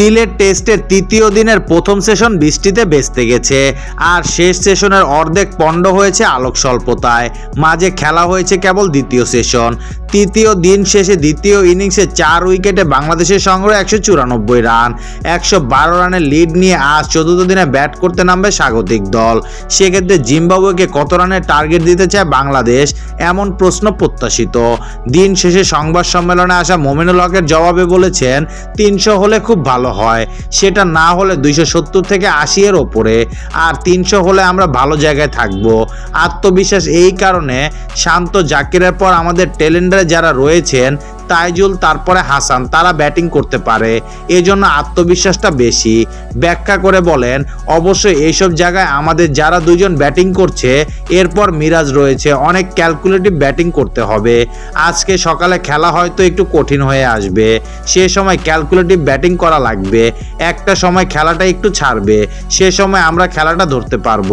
সিলেট টেস্টের তৃতীয় দিনের প্রথম সেশন বৃষ্টিতে বেস্তে গেছে। আর শেষ সেশনের অর্ধেক পণ্ড হয়েছে আলোক স্বল্পতায়। মাঝে খেলা হয়েছে কেবল দ্বিতীয় সেশন। তৃতীয় দিন শেষে দ্বিতীয় ইনিংসে চার উইকেটে বাংলাদেশের সংগ্রহ একশো চুরানব্বই রান। একশো বারো রানের লিড নিয়ে আজ চতুর্থ দিনে ব্যাট করতে নামবে স্বাগতিক দল। সেক্ষেত্রে জিম্বাবুয়েকে কত রানের টার্গেট দিতে চায় বাংলাদেশ? এমন প্রশ্ন প্রত্যাশিত। দিন শেষে সংবাদ সম্মেলনে আসা মোমিনুল হকের জবাবে বলেছেন, তিনশো হলে খুব ভালো হয়, সেটা না হলে দুইশো সত্তর থেকে আশি এর ওপরে, আর তিনশো হলে আমরা ভালো জায়গায় থাকব। আত্মবিশ্বাস এই কারণে শান্ত জাকিরের পর আমাদের টেলেন্ডারে যারা রয়েছেন তাইজুল, তারপরে হাসান, তারা ব্যাটিং করতে পারে। এজন্য আত্মবিশ্বাসটা বেশি। ব্যাখ্যা করে বলেন, অবশ্যই এইসব জায়গায় আমাদের যারা দুজন ব্যাটিং করছে, এরপর মিরাজ রয়েছে। অনেক ক্যালকুলেটিভ ব্যাটিং করতে হবে। আজকে সকালে খেলা হয়তো একটু কঠিন হয়ে আসবে। সে সময় ক্যালকুলেটিভ ব্যাটিং করা লাগবে। একটা সময় খেলাটা একটু ছাড়বে। সে সময় আমরা খেলাটা ধরতে পারব।